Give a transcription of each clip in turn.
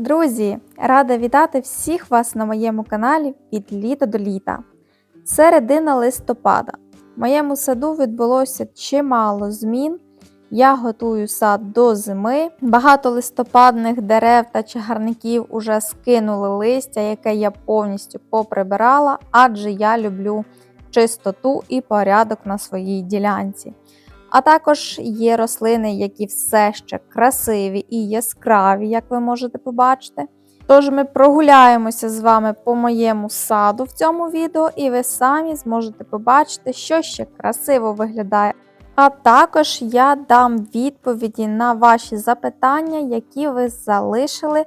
Друзі, рада вітати всіх вас на моєму каналі від літа до літа. Середина листопада. В моєму саду відбулося чимало змін. Я готую сад до зими. Багато листопадних дерев та чагарників уже скинули листя, яке я повністю поприбирала, адже я люблю чистоту і порядок на своїй ділянці. А також є рослини, які все ще красиві і яскраві, як ви можете побачити. Тож ми прогуляємося з вами по моєму саду в цьому відео, і ви самі зможете побачити, що ще красиво виглядає. А також я дам відповіді на ваші запитання, які ви залишили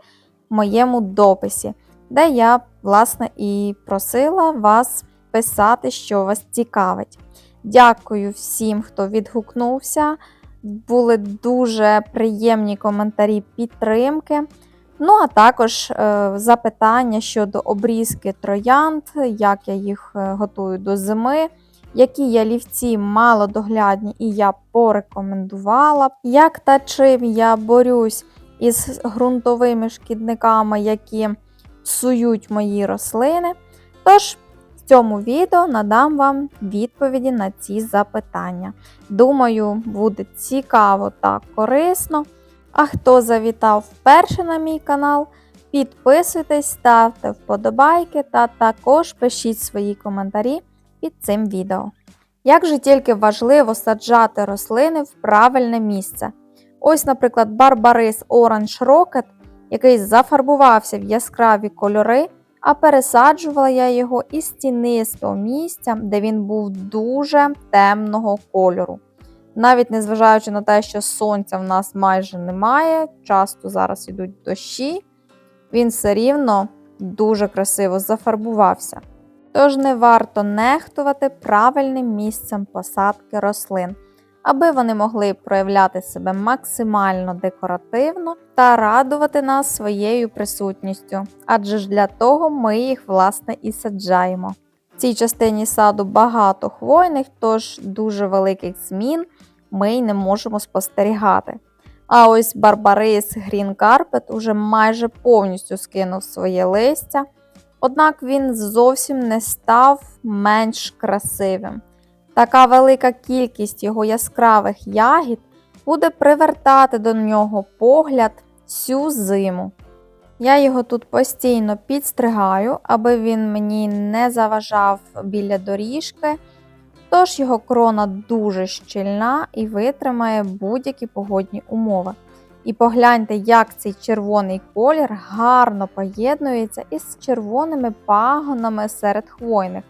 в моєму дописі, де я, власне, і просила вас писати, що вас цікавить. Дякую всім, хто відгукнувся. Були дуже приємні коментарі підтримки. Ну, а також е, запитання щодо обрізки троянд, як я їх е, готую до зими, які ялівці малодоглядні і я порекомендувала, як та чим я борюсь із ґрунтовими шкідниками, які псують мої рослини. Тож в цьому відео надам вам відповіді на ці запитання. Думаю, буде цікаво та корисно. А хто завітав вперше на мій канал, підписуйтесь, ставте вподобайки та також пишіть свої коментарі під цим відео. Як же тільки важливо саджати рослини в правильне місце. Ось, наприклад, Барбарис Orange Rocket, який зафарбувався в яскраві кольори, а пересаджувала я його із тінистого місця, де він був дуже темного кольору. Навіть незважаючи на те, що сонця в нас майже немає, часто зараз йдуть дощі, він все рівно дуже красиво зафарбувався. Тож не варто нехтувати правильним місцем посадки рослин, аби вони могли проявляти себе максимально декоративно та радувати нас своєю присутністю, адже ж для того ми їх власне і саджаємо. В цій частині саду багато хвойних, тож дуже великих змін ми й не можемо спостерігати. А ось Барбарис Green Carpet уже майже повністю скинув своє листя, однак він зовсім не став менш красивим. Така велика кількість його яскравих ягід буде привертати до нього погляд всю зиму. Я його тут постійно підстригаю, аби він мені не заважав біля доріжки. Тож його крона дуже щільна і витримає будь-які погодні умови. І погляньте, як цей червоний колір гарно поєднується із червоними пагонами серед хвойних,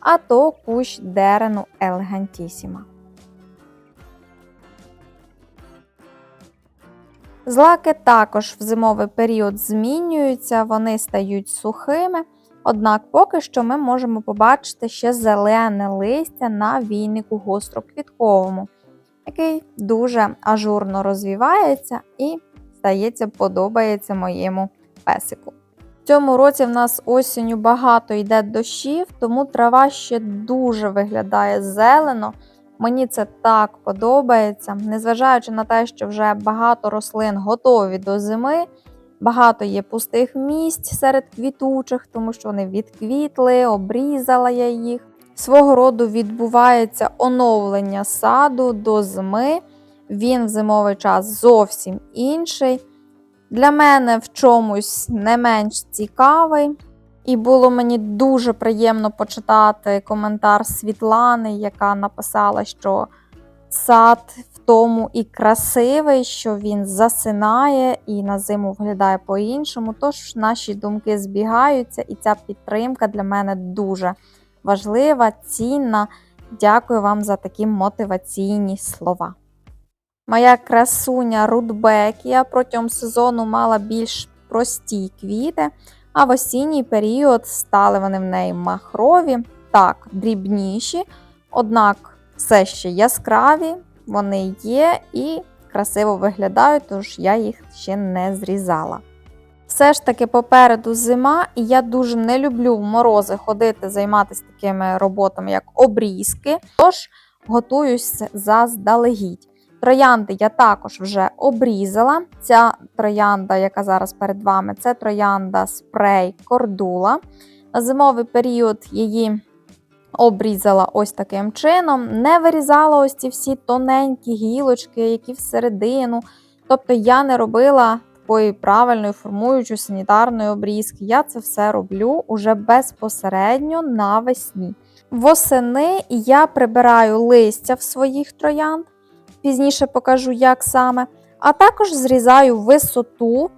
а то кущ дерену елегантісіма. Злаки також в зимовий період змінюються, вони стають сухими. Однак поки що ми можемо побачити ще зелене листя на війнику гостроквітковому, який дуже ажурно розвивається і, здається, подобається моєму песику. Цьому році в нас осінню багато йде дощів, тому трава ще дуже виглядає зелено. Мені це так подобається, незважаючи на те, що вже багато рослин готові до зими. Багато є пустих місць серед квітучих, тому що вони відквітли, обрізала я їх. Свого роду відбувається оновлення саду до зими. Він в зимовий час зовсім інший. Для мене в чомусь не менш цікавий. І було мені дуже приємно почитати коментар Світлани, яка написала, що сад в тому і красивий, що він засинає і на зиму виглядає по-іншому. Тож наші думки збігаються, і ця підтримка для мене дуже важлива, цінна. Дякую вам за такі мотиваційні слова. Моя красуня Рудбекія протягом сезону мала більш прості квіти, а в осінній період стали вони в неї махрові, так, дрібніші, однак все ще яскраві, вони є і красиво виглядають, тож я їх ще не зрізала. Все ж таки попереду зима, і я дуже не люблю в морози ходити, займатися такими роботами, як обрізки, тож готуюся заздалегідь. Троянди я також вже обрізала. Ця троянда, яка зараз перед вами, це троянда спрей кордула. На зимовий період її обрізала ось таким чином, не вирізала ось ці всі тоненькі гілочки, які всередину. Тобто я не робила такої правильної формуючої санітарної обрізки. Я це все роблю уже безпосередньо навесні. Восени я прибираю листя в своїх троянд, пізніше покажу, як саме, а також зрізаю висоту,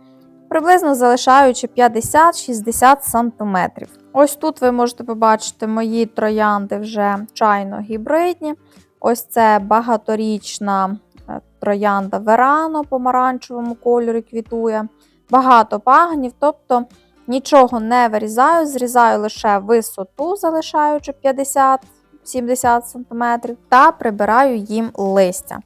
приблизно залишаючи 50-60 см. Ось тут ви можете побачити мої троянди вже чайно-гібридні. Ось це багаторічна е, троянда Верано помаранчевому кольорі квітує. Багато пагнів, тобто нічого не вирізаю, зрізаю лише висоту, залишаючи 50-70 см, та прибираю їм листя.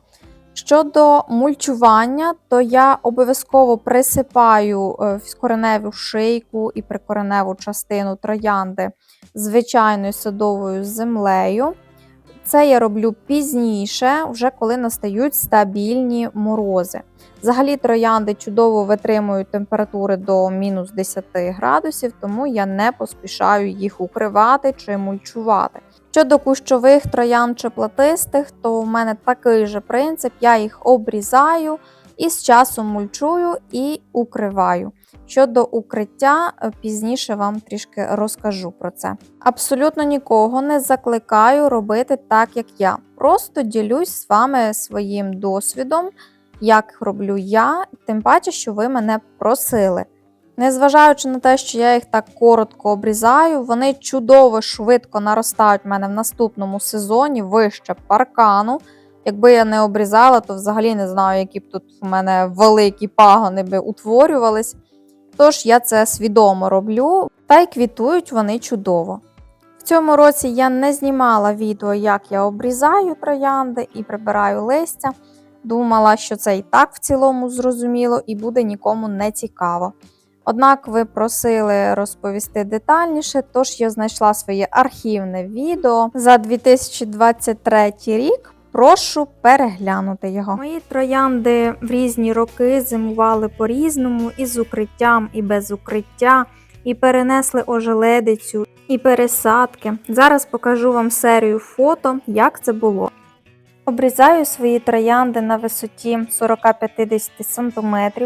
Щодо мульчування, то я обов'язково присипаю е, кореневу шийку і прикореневу частину троянди звичайною садовою землею. Це я роблю пізніше, вже коли настають стабільні морози. Взагалі, троянди чудово витримують температури до мінус 10 градусів, тому я не поспішаю їх укривати чи мульчувати. Щодо кущових троян чи платистих, то в мене такий же принцип: я їх обрізаю і з часом мульчую і укриваю. Щодо укриття, е, пізніше вам трішки розкажу про це. Абсолютно нікого не закликаю робити так, як я. Просто ділюсь з вами своїм досвідом, як роблю я, тим паче, що ви мене просили. Незважаючи на те, що я їх так коротко обрізаю, вони чудово швидко наростають в мене в наступному сезоні вище паркану. Якби я не обрізала, то взагалі не знаю, які б тут у мене великі пагони би утворювались. Тож я це свідомо роблю, та й квітують вони чудово. В цьому році я не знімала відео, як я обрізаю троянди і прибираю листя. Думала, що це і так в цілому зрозуміло і буде нікому не цікаво. Однак ви просили розповісти детальніше, тож я знайшла своє архівне відео за 2023 рік. Прошу переглянути його. Мої троянди в різні роки зимували по-різному, і з укриттям, і без укриття, і перенесли ожеледицю, і пересадки. Зараз покажу вам серію фото, як це було. Обрізаю свої троянди на висоті 40-50 см.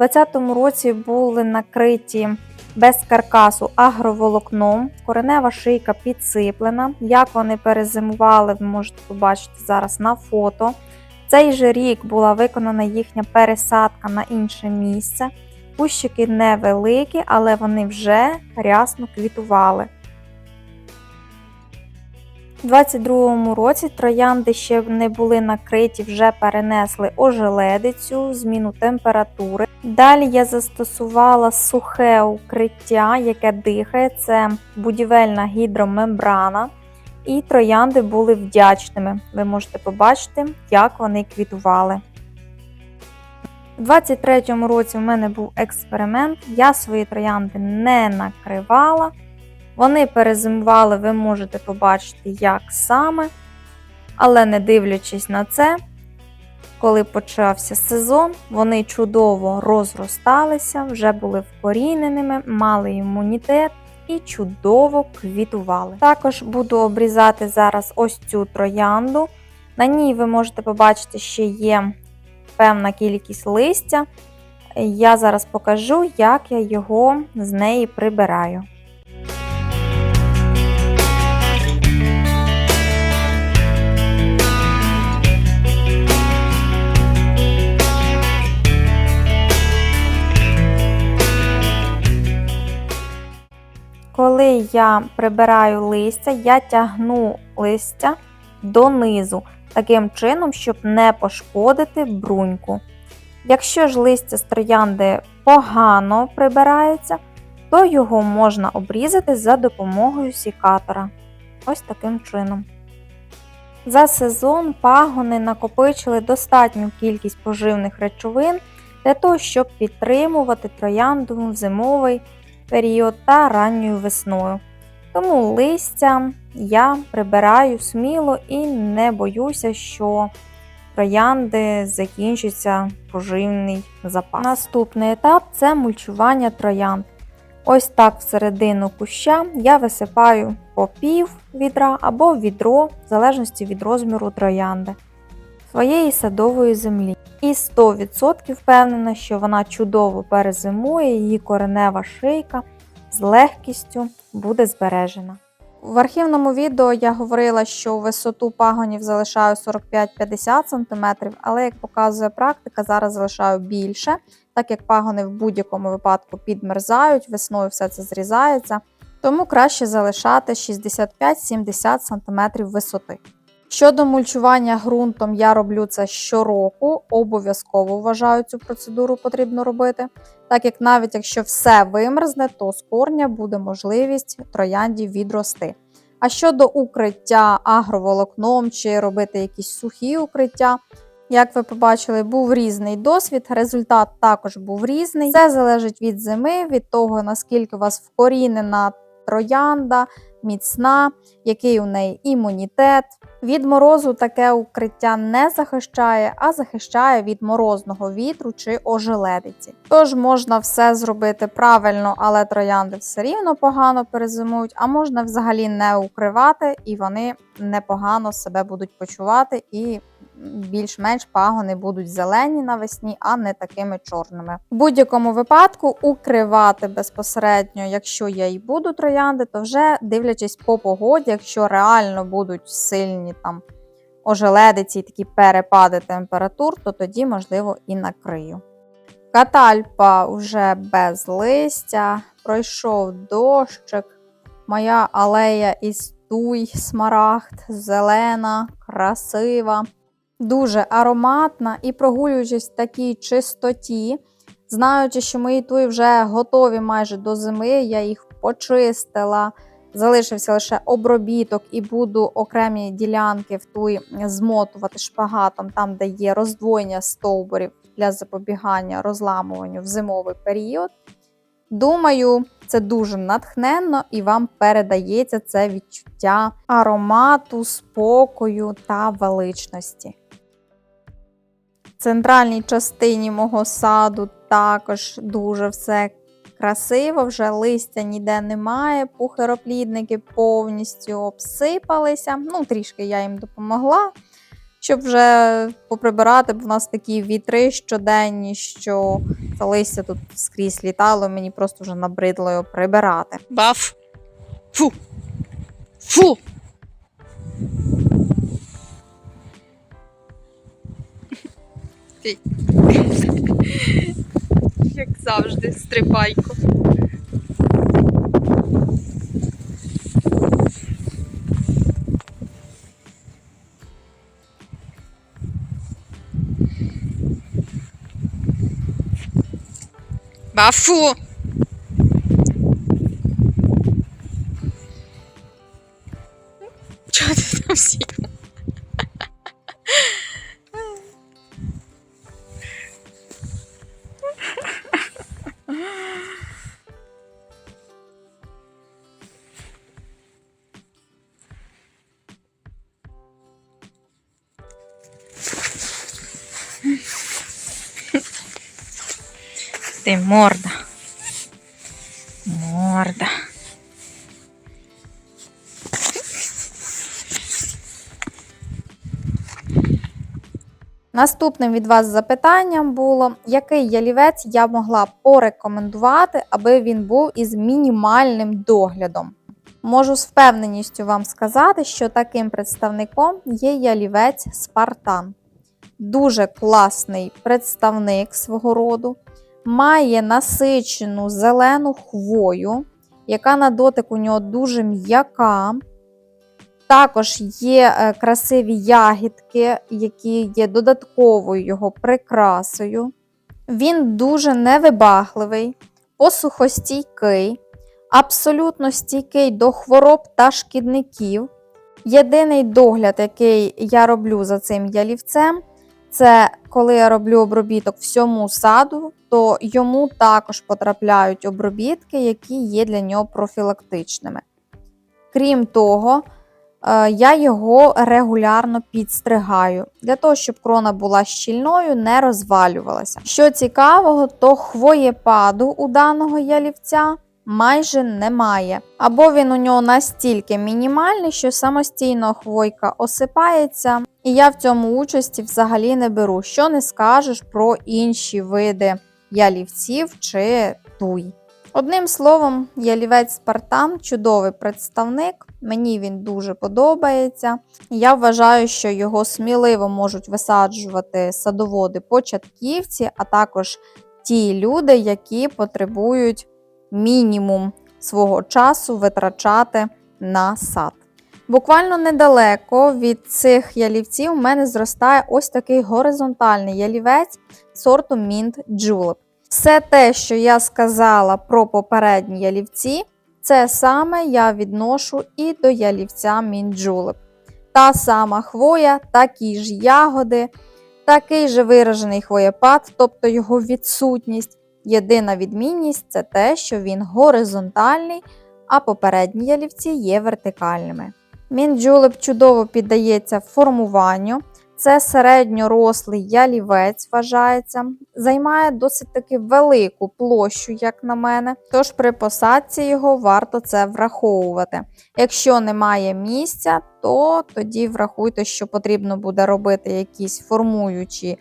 У 2020 році були накриті без каркасу агроволокном, коренева шийка підсиплена. Як вони перезимували, ви можете побачити зараз на фото. Цей же рік була виконана їхня пересадка на інше місце. Кущики невеликі, але вони вже рясно квітували. У 2022 році троянди ще не були накриті, вже перенесли ожеледицю, зміну температури. Далі я застосувала сухе укриття, яке дихає, це будівельна гідромембрана. І троянди були вдячними. Ви можете побачити, як вони квітували. У 2023 році в мене був експеримент, я свої троянди не накривала. Вони перезимували, ви можете побачити, як саме. Але не дивлячись на це, коли почався сезон, вони чудово розросталися, вже були вкоріненими, мали імунітет і чудово квітували. Також буду обрізати зараз ось цю троянду. На ній ви можете побачити, що є певна кількість листя. Я зараз покажу, як я його з неї прибираю. Коли я прибираю листя, я тягну листя донизу, таким чином, щоб не пошкодити бруньку. Якщо ж листя з троянди погано прибирається, то його можна обрізати за допомогою сікатора. Ось таким чином. За сезон пагони накопичили достатню кількість поживних речовин для того, щоб підтримувати троянду в зимовий період та ранньою весною. Тому листя я прибираю сміло і не боюся, що троянди закінчиться поживний запас. Наступний етап це мульчування троянд. Ось так всередину куща я висипаю по пів відра або відро, в залежності від розміру троянди своєї садової землі. І 100% впевнена, що вона чудово перезимує, її коренева шийка з легкістю буде збережена. В архівному відео я говорила, що висоту пагонів залишаю 45-50 см, але як показує практика, зараз залишаю більше, так як пагони в будь-якому випадку підмерзають, весною все це зрізається, тому краще залишати 65-70 см висоти. Щодо мульчування ґрунтом, я роблю це щороку, обов'язково вважаю цю процедуру потрібно робити, так як навіть якщо все вимерзне, то з корня буде можливість троянді відрости. А щодо укриття агроволокном чи робити якісь сухі укриття, як ви побачили, був різний досвід, результат також був різний. Це залежить від зими, від того, наскільки у вас вкорінена троянда, міцна, який у неї імунітет. Від морозу таке укриття не захищає, а захищає від морозного вітру чи ожеледиці. Тож можна все зробити правильно, але троянди все рівно погано перезимують, а можна взагалі не укривати, і вони непогано себе будуть почувати і більш-менш пагони будуть зелені навесні, а не такими чорними. В будь-якому випадку укривати безпосередньо, якщо я і буду троянди, то вже дивлячись по погоді, якщо реально будуть сильні там ожеледиці і такі перепади температур, то тоді, можливо, і накрию. Катальпа вже без листя, пройшов дощик, моя алея із туй, смарагд, зелена, красива, дуже ароматна і прогулюючись в такій чистоті, знаючи, що мої туї вже готові майже до зими, я їх почистила. Залишився лише обробіток, і буду окремі ділянки в туї змотувати шпагатом, там, де є роздвоєння стовбурів для запобігання розламуванню в зимовий період. Думаю, це дуже натхненно і вам передається це відчуття аромату, спокою та величності. В центральній частині мого саду також дуже все красиво, вже листя ніде немає, пухироплідники повністю обсипалися. Ну, трішки я їм допомогла, щоб вже поприбирати, бо в нас такі вітри щоденні, що це листя тут скрізь літало, мені просто вже набридло його прибирати. Баф. Фу. Фу. Як завжди, стрибайко. Бафу. Чого ти там сів? Ти морда. Морда. Наступним від вас запитанням було, який ялівець я могла порекомендувати, аби він був із мінімальним доглядом. Можу з впевненістю вам сказати, що таким представником є ялівець Спартан. Дуже класний представник свого роду, має насичену зелену хвою, яка на дотик у нього дуже м'яка. Також є е, красиві ягідки, які є додатковою його прикрасою. Він дуже невибагливий, посухостійкий, абсолютно стійкий до хвороб та шкідників. Єдиний догляд, який я роблю за цим ялівцем, це коли я роблю обробіток всьому саду, то йому також потрапляють обробітки, які є для нього профілактичними. Крім того, е, я його регулярно підстригаю для того, щоб крона була щільною, не розвалювалася. Що цікавого, то хвоєпаду у даного ялівця майже немає. Або він у нього настільки мінімальний, що самостійно хвойка осипається, і я в цьому участі взагалі не беру. Що не скажеш про інші види ялівців чи туй. Одним словом, ялівець Спартан чудовий представник. Мені він дуже подобається. Я вважаю, що його сміливо можуть висаджувати садоводи початківці, а також ті люди, які потребують мінімум свого часу витрачати на сад. Буквально недалеко від цих ялівців в мене зростає ось такий горизонтальний ялівець сорту Mint Julep. Все те, що я сказала про попередні ялівці, це саме я відношу і до ялівця Mint Julep. Та сама хвоя, такі ж ягоди, такий же виражений хвоєпад, тобто його відсутність. Єдина відмінність це те, що він горизонтальний, а попередні ялівці є вертикальними. Мінджулеп чудово піддається формуванню. Це середньорослий ялівець вважається, займає досить таки велику площу, як на мене. Тож при посадці його варто це враховувати. Якщо немає місця, то тоді врахуйте, що потрібно буде робити якісь формуючі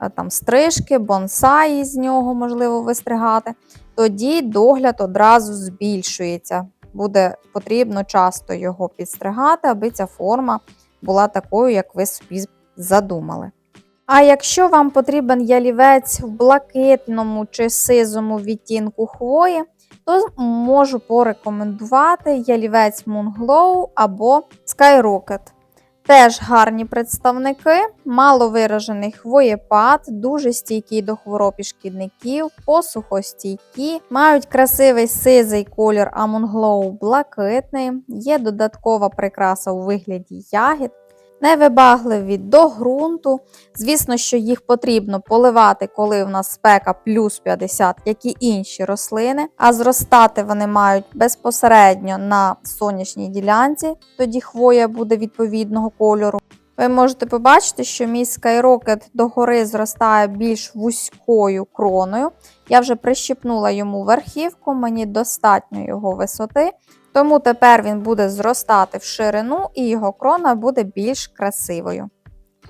е, там стрижки, бонсаї з нього можливо вистригати. Тоді догляд одразу збільшується. Буде потрібно часто його підстригати, аби ця форма була такою, як ви собі задумали. А якщо вам потрібен ялівець в блакитному чи сизому відтінку хвої, то можу порекомендувати ялівець Moonglow або Skyrocket. Теж гарні представники, мало виражений хвоєпад, дуже стійкі до хвороб і шкідників, посухостійкі, мають красивий сизий колір, Amonglow блакитний, є додаткова прикраса у вигляді ягід. Невибагливі до ґрунту. Звісно, що їх потрібно поливати, коли в нас спека плюс 50, як і інші рослини, а зростати вони мають безпосередньо на сонячній ділянці, тоді хвоя буде відповідного кольору. Ви можете побачити, що мій скайрокет догори зростає більш вузькою кроною. Я вже прищипнула йому верхівку, мені достатньо його висоти. Тому тепер він буде зростати в ширину і його крона буде більш красивою.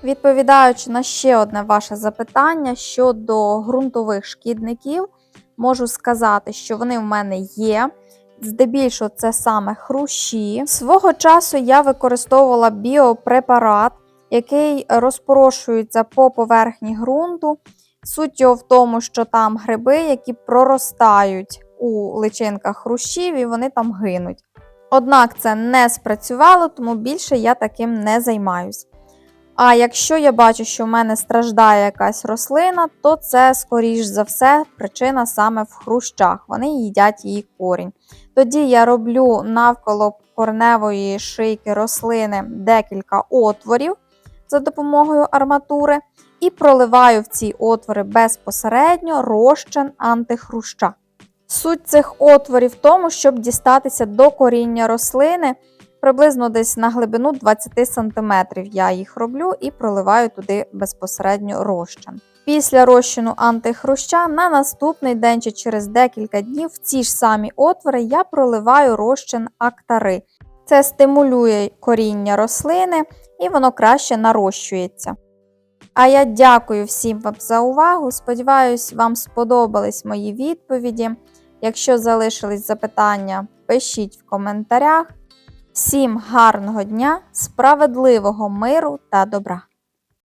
Відповідаючи на ще одне ваше запитання щодо ґрунтових шкідників, можу сказати, що вони в мене є. Здебільшого це саме хрущі. Свого часу я використовувала біопрепарат, який розпорошується по поверхні ґрунту. Суть його в тому, що там гриби, які проростають у личинках хрущів і вони там гинуть. Однак це не спрацювало, тому більше я таким не займаюсь. А якщо я бачу, що в мене страждає якась рослина, то це, скоріш за все, причина саме в хрущах. Вони їдять її корінь. Тоді я роблю навколо корневої шийки рослини декілька отворів за допомогою арматури і проливаю в ці отвори безпосередньо розчин антихруща. Суть цих отворів в тому, щоб дістатися до коріння рослини приблизно десь на глибину 20 см. Я їх роблю і проливаю туди безпосередньо розчин. Після розчину антихруща на наступний день чи через декілька днів в ці ж самі отвори я проливаю розчин актари. Це стимулює коріння рослини і воно краще нарощується. А я дякую всім вам за увагу. Сподіваюсь, вам сподобались мої відповіді. Якщо залишились запитання, пишіть в коментарях. Всім гарного дня, справедливого миру та добра!